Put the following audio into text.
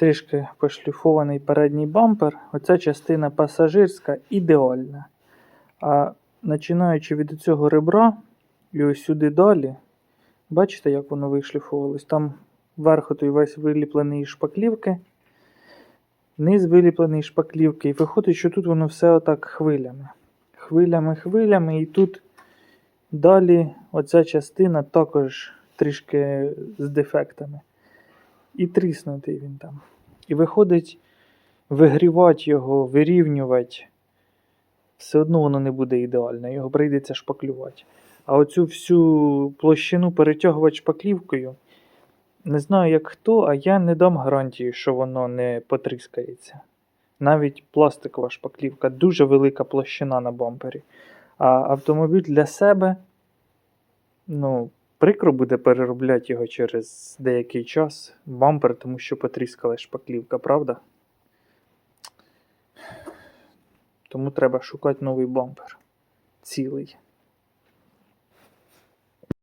трішки пошліфований передній бампер. Оця частина пасажирська ідеальна. А починаючи від цього ребра і ось сюди далі, бачите, як воно вишліфовувалось? Там верху той весь виліплений шпаклівки, низ виліплений шпаклівки, і виходить, що тут воно все отак хвилями. Хвилями, хвилями, і тут далі оця частина також трішки з дефектами. І тріснутий він там. І виходить, вигрівати його, вирівнювати. Все одно воно не буде ідеально, його прийдеться шпаклювати. А оцю всю площину перетягувати шпаклівкою. Не знаю, як хто, а я не дам гарантії, що воно не потріскається. Навіть пластикова шпаклівка, дуже велика площина на бампері. А автомобіль для себе, ну, прикро буде переробляти його через деякий час, бампер, тому що потріскала шпаклівка, правда? Тому треба шукати новий бампер. Цілий.